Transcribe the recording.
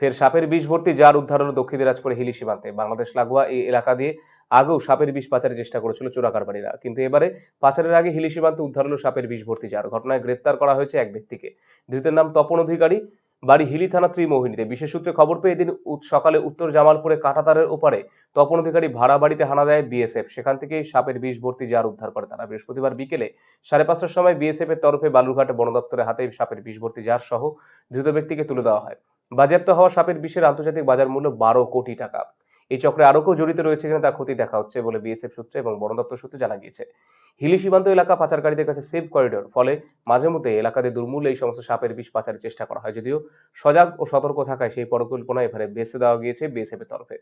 ফের সাপের বিষ ভর্তি জার উদ্ধার হলো দক্ষিণ দিনাজপুরে হিলি সীমান্তে। বাংলাদেশ লাগোয়া এই এলাকা দিয়ে আগেও সাপের বিষ পাচারের চেষ্টা করেছিল চোরাকারবারীরা কিন্তু এবারে পাচারের আগে হিলি সীমান্তে উদ্ধার হলো সাপের বিষ ভর্তি জার। ঘটনায় গ্রেপ্তার করা হয়েছে এক ব্যক্তিকে। ধৃতের নাম তপন অধিকারী, বাড়ি হিলি থানা ত্রিমোহিনীতে। বিশেষ সূত্রে খবর পেয়ে এদিন সকালে উত্তর জামালপুরে কাঁটাতারের ওপারে তপন অধিকারী ভাড়া বাড়িতে হানা দেয় বিএসএফ। সেখান থেকে সাপের বিষ ভর্তি জার উদ্ধার করে তারা। বৃহস্পতিবার বিকেলে সাড়ে পাঁচটার সময় বিএসএফ এর তরফে বালুরঘাটে বন দপ্তরের হাতে সাপের বিষ ভর্তি জার সহ ধৃত ব্যক্তিকে তুলে দেওয়া হয়। বাজেয়াপ্ত হওয়া সাপের বিষের আন্তর্জাতিক বাজার মূল্য বারো কোটি টাকা। এই চক্রে আরও কেউ জড়িত রয়েছে কিনা তা ক্ষতি দেখা হচ্ছে বলে বিএসএফ সূত্রে এবং বন দপ্তর সূত্রে জানা গিয়েছে। হিলি সীমান্ত এলাকা পাচারকারীদের কাছে সেফ করিডোর, ফলে মাঝে মধ্যে এলাকাতে দুর্মূল্য এই সমস্ত সাপের বিষ পাচারের চেষ্টা করা হয়। যদিও সজাগ ও সতর্ক থাকায় সেই পরিকল্পনা এখানে বেছে দেওয়া গিয়েছে বিএসএফ এর তরফে।